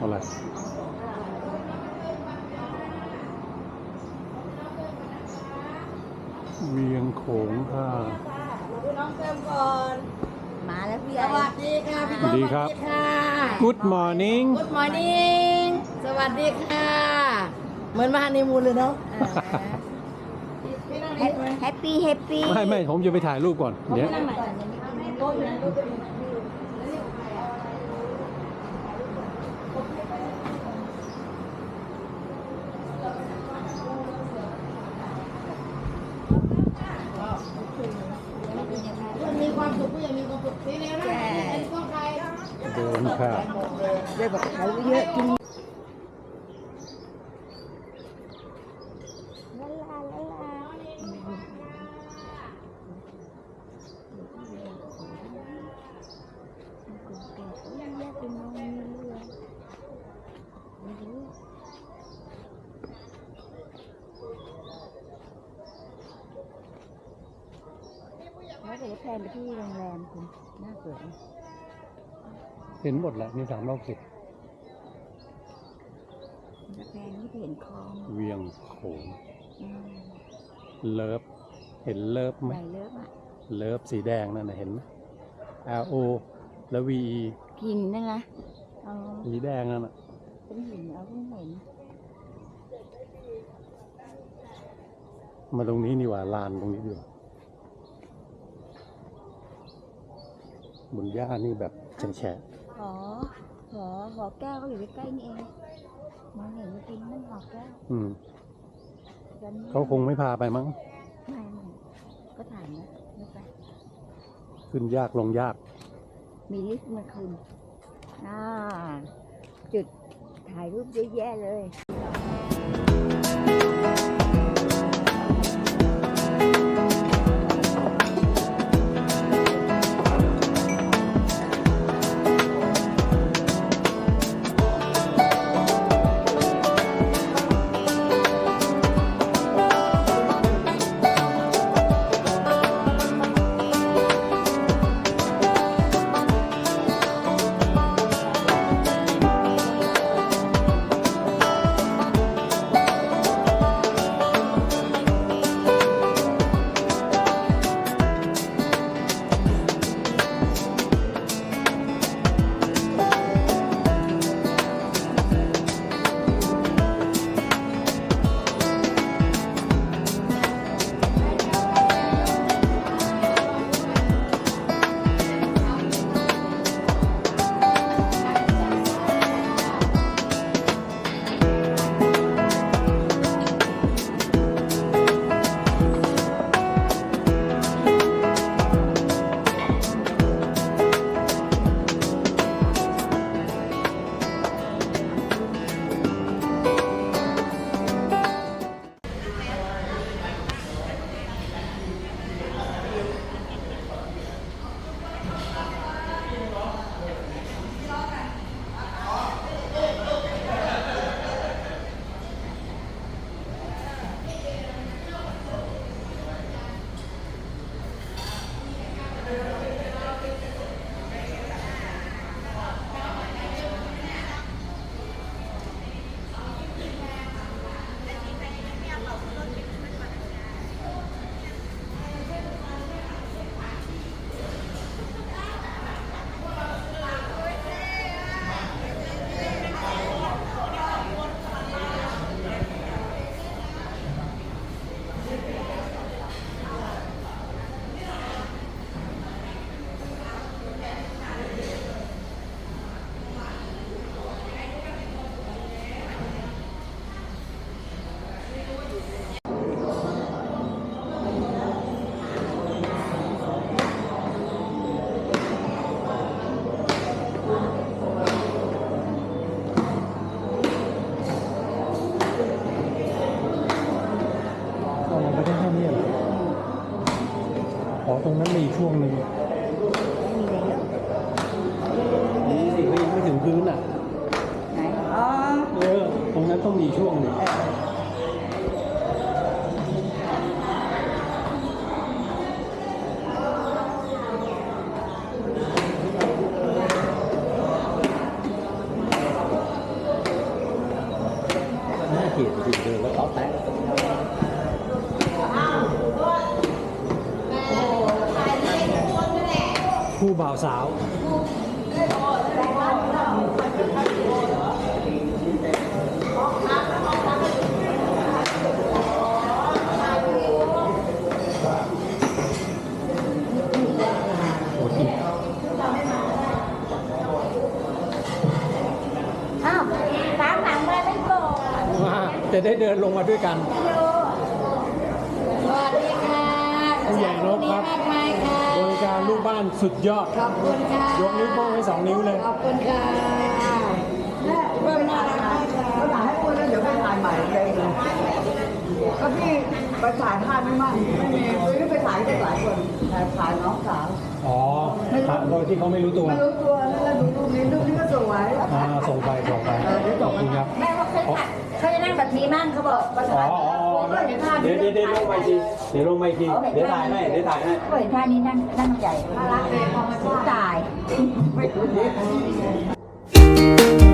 อะไรเวียงโขงค่ะดูน้องเติมก่อนมาแล้วพี่สใหญ่วัสดีค่ะพี่สวัสดีครับสวัสดีค่ะ Good morning Good morning สวัสดีค่ะ เหมือนมาฮันนีมูนเลยเนาะพี่นั่งนี่ไหมแฮปปี้แฮปปี้ไม่ไม่ผมจะไปถ่ายรูปก่อน เดี๋ยวนั่งไหนโต๊ะอยู่นะยังมีความสุขก็ยังมีความสุขสี เร็วนะเป็นกล้องใครเดินค่ะเลยบอกเขาเยอะจริงลาลาลาลา แล้วเดี๋ยวแพนไปที่โรงแรมคุณน่าสวยเห็นหมดแหละมีสามรอบสิบแล้วแพนที่เห็นคลองเวียงโขงอืมเลิฟเห็นเลิฟไหมใหญ่เลิศอะเลิฟสีแดงนั่นนะเห็นไหม L O แล้ว V E หินนั่นนะอ๋อสีแดงนั่นน่ะเป็นหินเอาเพิ่งเห็นมาตรงนี้นี่หว่าลานตรงนี้ดีกว่า บนหญ้านี่แบบแฉะหอหอหอแก้วก็อยู่ใกล้ๆนี่เองมองเห็นเมื่อกี้นั่นหอแก้วๆอืมตอนนี้เขาคงไม่พาไปมั้งไม่ไม่ก็ถ่ายนะไม่ไปขึ้นยากลงยาก มีลิฟต์มาคืนอ่าจุดถ่ายรูปเยอะแยะเลย อตรงนั้นมีอีกช่วงหนึ่งไม่มีอะไรหรอกนี่สิเขายังไม่ถึงพื้นอะ ไหน อ๋อ เออ ตรงนั้นต้องมีช่วงหนึ่ง คู่บ่าวสาวโอ้ยอ้าวตามหลังมาไม่บอกว่าจะได้เดินลงมาด้วยกัน สวัสดีค่ะผู้ใหญ่นกครับม บ้านสุดยอดขอบคุณค่ะยกนิ้วโป้งให้สองนิ้วเลยขอบคุณค่ะเพิ่มน่ารักมากค่ะเขาถ่ายให้คุณแล้วเดี๋ยวไปถ่ายใหม่เลยก็พี่ไปถ่ายภาพไม่มากไม่มีคือไปถ่ายได้หลายคนถ่ายถ่ายน้องสาวอ๋อโดยที่เขาไม่รู้ตัวไม่รู้ตัวแล้วดูรูปนี้รูปนี้ก็สวยอ่าส่งไปส่งไปขอบคุณครับแม่ว่าเขาจะเขาจะนั่งแบบนี้มั่งเขาบอกไปอ๋อถ่ายอ๋ออ๋อก็ เดี๋ยวเดี๋ยวลงไปทีเดี๋ยวลงไปทีเดี๋ยวถ่ายให้เดี๋ยวถ่ายให้ก็เห็นท่านี้นั่งนั่งใหญ่ตายนี่